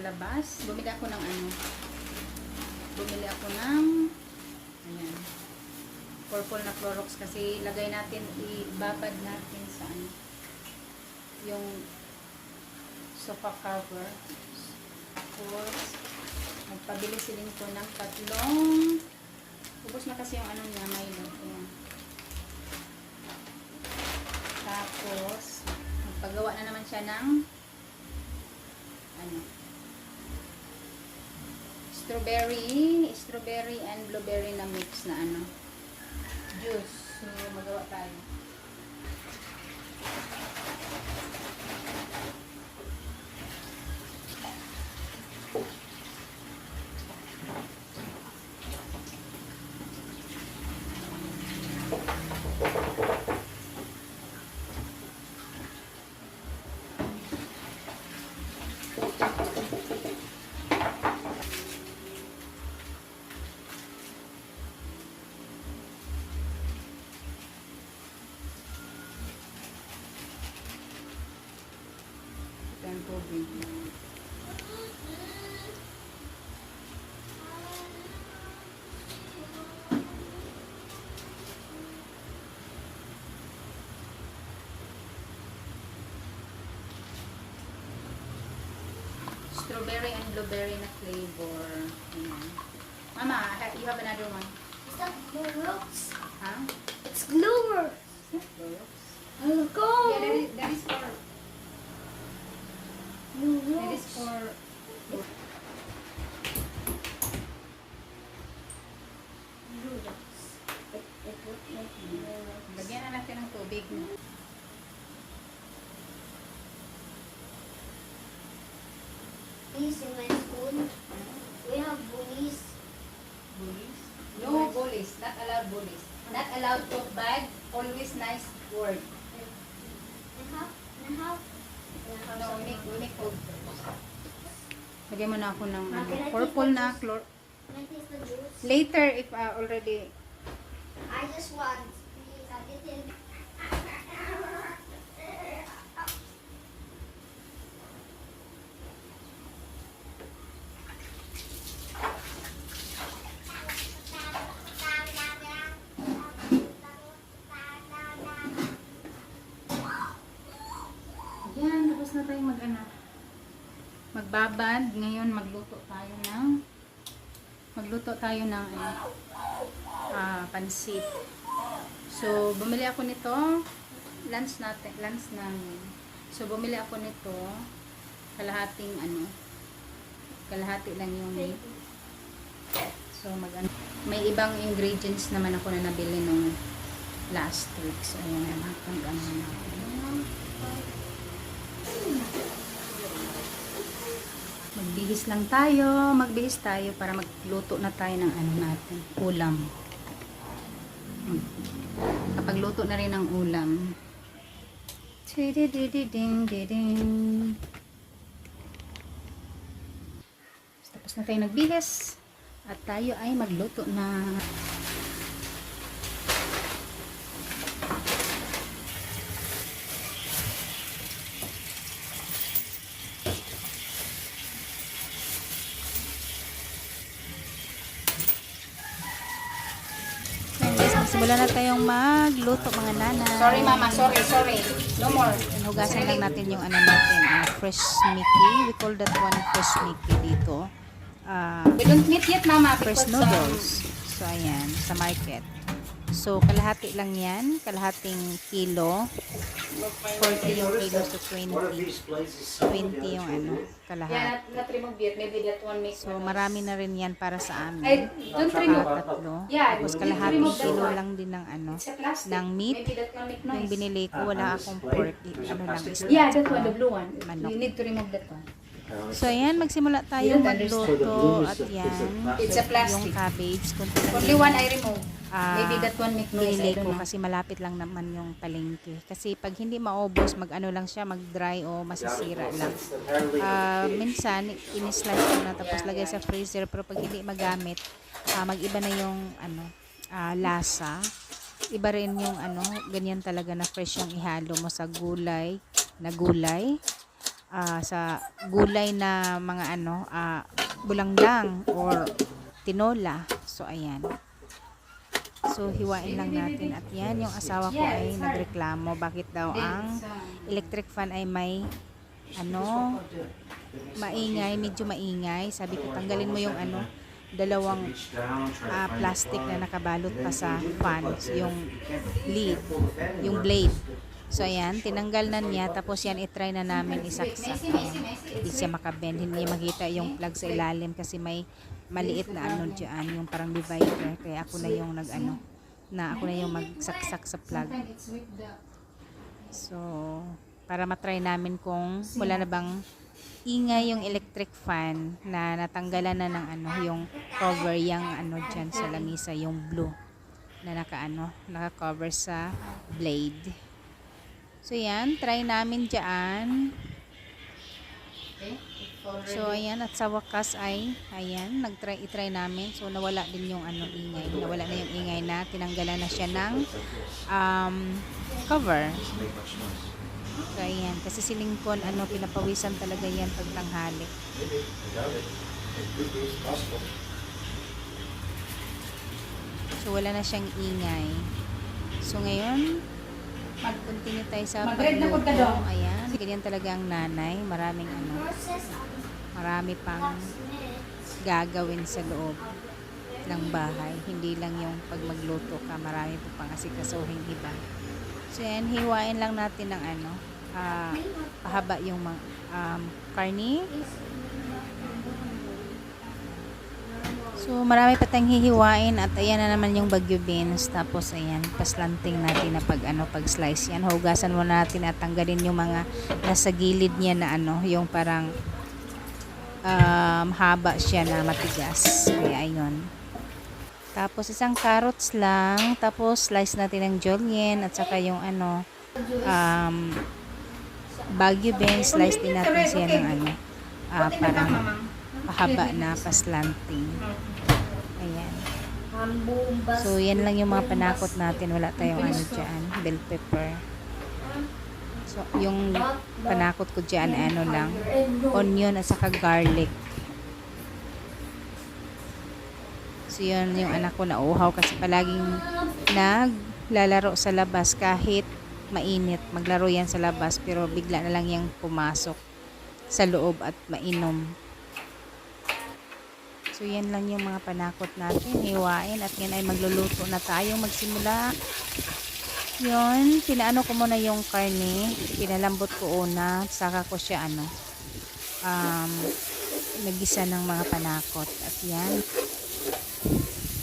labas. Bumili ako ng ano. Bumili ako ng ayan. Purple na Clorox kasi lagay natin, ibabad natin sa ano. Yung sofa cover. Tapos, magpabili si ko ng tatlong ubos na kasi yung ano niya, Milo. Ayan. Tapos, magpagawa na naman siya ng ano, strawberry, strawberry and blueberry na mix na ano, juice. So, magawa tayo. Tubig. Strawberry and blueberry na flavor. Ayan. Mama, you have another one. Is that Clorox? Huh? It's Clorox. Clorox? Oh, go. Yeah, that is, that is for, that is for. It, it. Lagyan na natin ng tubig. Please, in my school, we have bullies. Bullies? No bullies. Not allowed bullies. Not allowed talk bad. Always nice word. And how? And how? Lagyan mo na ako ng take purple na chlor. Later, if uh, already... I just want. Please, I didn't. Yan, tapos na tayo mag ano. Magbabad. Ngayon, magluto tayo ng... Magluto tayo ng ano, ah, pansit. So, bumili ako nito. Lunch natin. Lunch namin. So, bumili ako nito. Kalahating ano. Kalahati lang yung meat. So, mag ano, may ibang ingredients naman ako na nabili nung last week. So, ayan na. Mag ano na ako. Magbihis lang tayo. Magbihis tayo para magluto na tayo ng ano natin. Ulam. Kapag luto na rin ang ulam. Tapos na tayo nagbihis. At tayo ay magluto na. Magsimula na tayong magluto mga nana. Sorry mama, sorry, sorry. No more. Hugasan lang natin yung ano natin, ah, fresh Mickey. We call that one fresh Mickey dito. Ah, We don't meet yet mama fresh um, noodles. So, ayan, sa market. So, kalahati lang yan. Kalahating kilo. 40 yung kilo to 20. 20 yung ano, kalahati. So, marami na rin yan para sa amin. don't Ah, remove. tatlo. Yeah, Tapos kalahating kilo lang din ng ano, ng meat. Yung binili ko, wala akong pork. Ano lang. Yeah, that one, the blue one. Manok. You need to remove that one. So, ayan, magsimula tayo magluto at yan, It's a yung cabbage. Only one I remove. Ah, Maybe that one make noise. Ko kasi malapit lang naman yung palengke. Kasi pag hindi maubos, mag ano lang siya, mag dry o masisira lang. Ah, minsan, in-slice ko na tapos lagay sa freezer. Pero pag hindi magamit, ah, mag-iba na yung ano, ah, lasa. Iba rin yung ano, ganyan talaga na fresh yung ihalo mo sa gulay, na gulay. ah, sa gulay na mga ano, ah, bulanglang or tinola. So, ayan. So, hiwain lang natin. At yan, yung asawa ko ay nagreklamo. Bakit daw ang electric fan ay may ano, maingay, medyo maingay. Sabi ko, tanggalin mo yung ano, dalawang ah, plastic na nakabalot pa sa fan, yung lead, yung blade. So, ayan, tinanggal na niya. Tapos yan, itry na namin isaksak. Ayan, hindi siya makabend. Hindi niya makita yung plug sa ilalim kasi may maliit na ano dyan, yung parang divider. Kaya ako na yung nag ano, na ako na yung magsaksak sa plug. So, para matry namin kung wala na bang ingay yung electric fan na natanggalan na ng ano, yung cover yung ano dyan sa lamisa, yung blue na naka ano, naka-cover sa blade. So, yan, try namin dyan. So, ayan, at sa wakas ay, ayan, nag-try, itry namin. So, nawala din yung ano, ingay. Nawala na yung ingay na, tinanggalan na siya ng um, cover. So, ayan, kasi si Lincoln, ano, pinapawisan talaga yan pag tanghali. So, wala na siyang ingay. So, ngayon, mag-continue tayo sa pagluto. Ayan, ganyan talaga ang nanay. Maraming ano, Process marami pang gagawin sa loob ng bahay. Hindi lang yung pag magluto ka, marami pa pang asikasuhin iba. So yan, hiwain lang natin ng ano, ah, pahaba yung um, karni. So marami pa tayong hihiwain at ayan na naman yung bagyo beans. Tapos ayan, paslanting natin na pag ano, pag slice yan. Hugasan muna natin at tanggalin yung mga nasa gilid niya na ano, yung parang um, haba siya na matigas. Kaya ayun. Tapos isang carrots lang. Tapos slice natin ng julienne at saka yung ano um, bagyo beans. Slice din natin siya ng ano ah, parang pahaba na paslanting. Ayan. So yan lang yung mga panakot natin. Wala tayong ano dyan. Bell pepper. So yung panakot ko dyan ano lang onion at saka garlic. So yun yung anak ko na uhaw kasi palaging naglalaro sa labas kahit mainit. Maglaro yan sa labas pero bigla na lang yung pumasok sa loob at mainom. So yan lang yung mga panakot natin. Hiwain at yan ay magluluto na tayo magsimula. Yun, pinaano ko muna yung karne. Pinalambot ko una. Saka ko siya ano, um, nagisa ng mga panakot. At yan.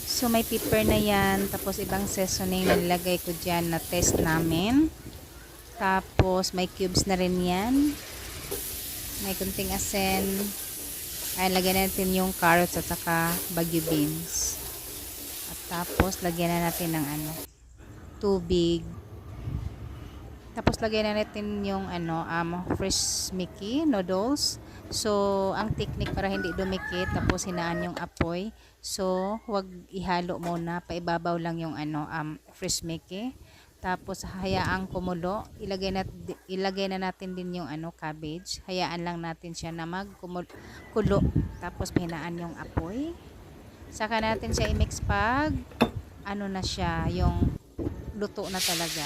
So may pepper na yan. Tapos ibang seasoning nilagay ko dyan na test namin. Tapos may cubes na rin yan. May kunting asin. Ay, lagyan natin yung carrots at saka bagyo beans. At tapos lagyan na natin ng ano, tubig. Tapos lagyan na natin yung ano, um, fresh Mickey noodles. So, ang technique para hindi dumikit, tapos hinaan yung apoy. So, huwag ihalo muna, paibabaw lang yung ano, um, fresh Mickey. Tapos hayaan kumulo. Ilagay na ilagay na natin din yung ano cabbage. Hayaan lang natin siya na magkulo. Tapos hinaan yung apoy. Saka natin siya i-mix pag ano na siya, yung luto na talaga.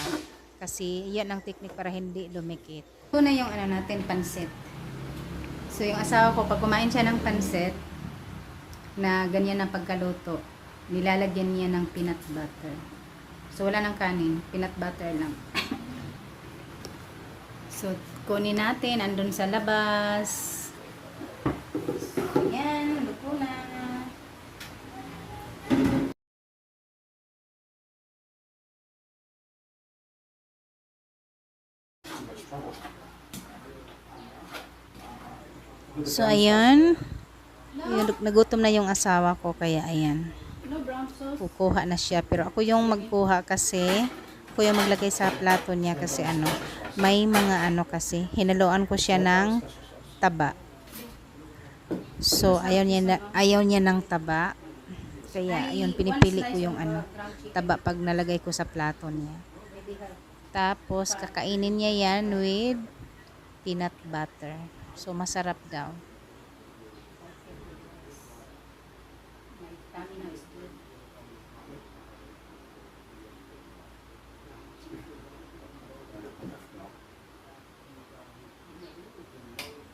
Kasi yan ang technique para hindi dumikit. Ito na yung ano natin, pansit. So, yung asawa ko, pag kumain siya ng pansit, na ganyan ang pagkaluto, nilalagyan niya ng peanut butter. So, wala ng kanin, peanut butter lang. so, kunin natin, andun sa labas. So, ayan. Yung- Nagutom na yung asawa ko, kaya ayan. Kukuha na siya pero ako yung magkuha kasi ako yung maglagay sa plato niya kasi ano may mga ano kasi hinaluan ko siya ng taba so ayaw niya na, ayaw niya ng taba kaya ayun pinipili ko yung ano taba pag nalagay ko sa plato niya tapos kakainin niya yan with peanut butter. So, masarap daw.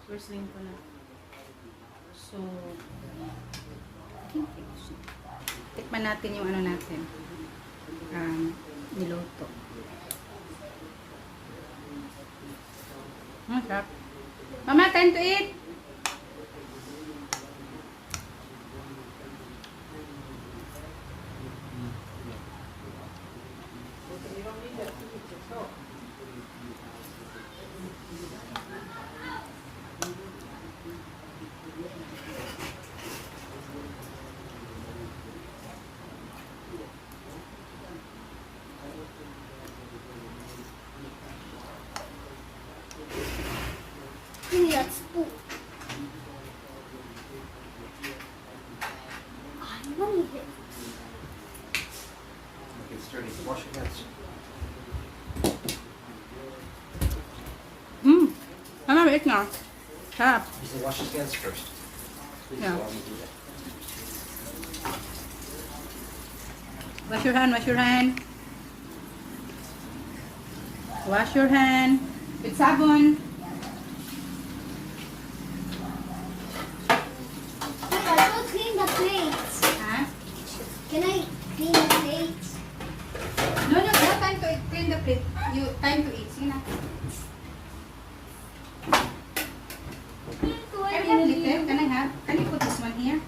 First link ko na. So, Tikman natin yung ano natin. Um, niluto. hmm, sarap. Mama, time to eat! Sarap. He said wash your hands first. Please Yeah. allow me to do that. Wash your hand, wash your hand. Wash your hand. With sabon. Have? Can you put this one here?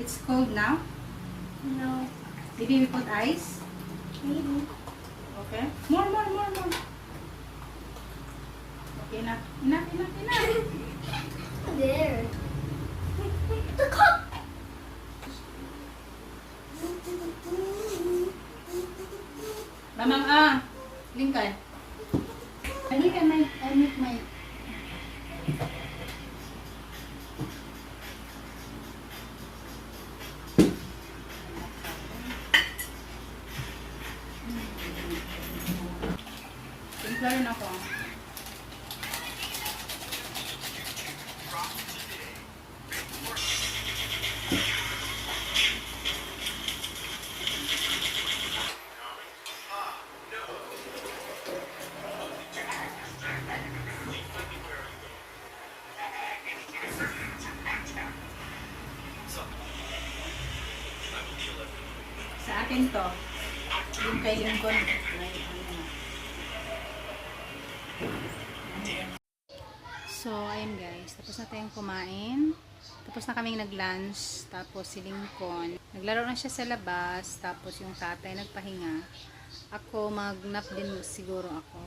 It's cold now. No, Maybe we put ice. maybe. Okay. More, more, more, more. Okay, enough. Enough, enough, enough. There. The cup. Mamang ah. Lincoln. I think I might, I make my... Timpla rin ako. Sa akin to. Yung kay Lincoln. So, ayun guys. Tapos na tayong kumain. Tapos na kaming nag-lunch. Tapos si Lincoln. Naglaro na siya sa labas. Tapos yung tatay nagpahinga. Ako, mag-nap din siguro ako.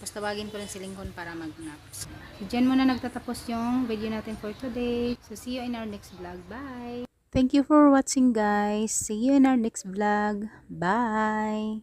Tapos tawagin ko rin si Lincoln para mag-nap. So, dyan muna nagtatapos yung video natin for today. So, see you in our next vlog. Bye! Thank you for watching guys. See you in our next vlog. Bye!